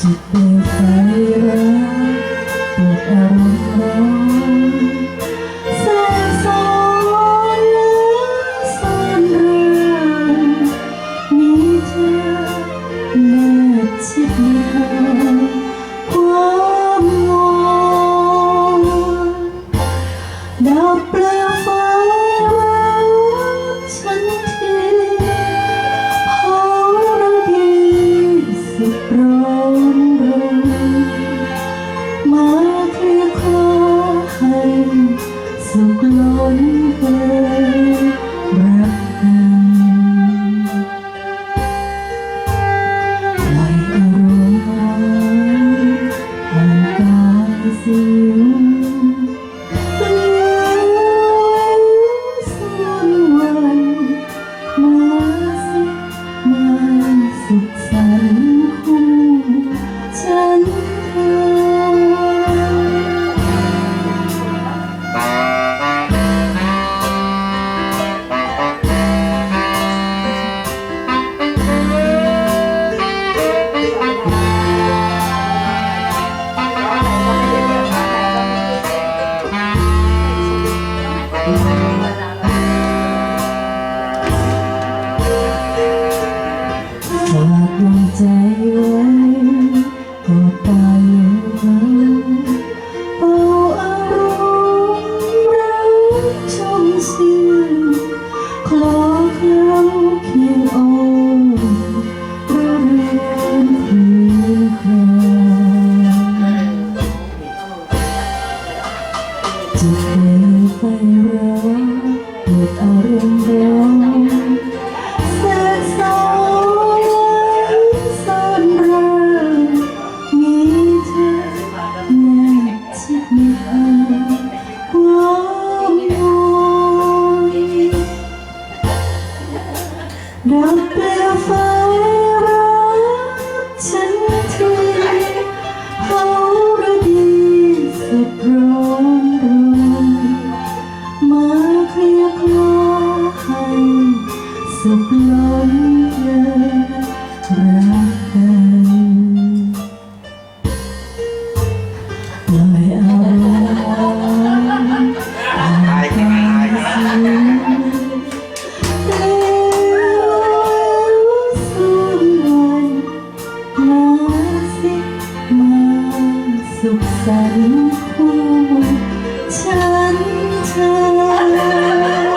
จิตเป็รัปวดอารมณ์ร้นสายนแลสอนรังมีเธอแนบชิดในหาความงอนดับเปล see you. ฝากดวงใจไว้กอดตายยังไว้เอาอารมณ์รักชมสิ้นคลอเล้าคียงอรเรือนคืครจะ favor. 苦苦挣扎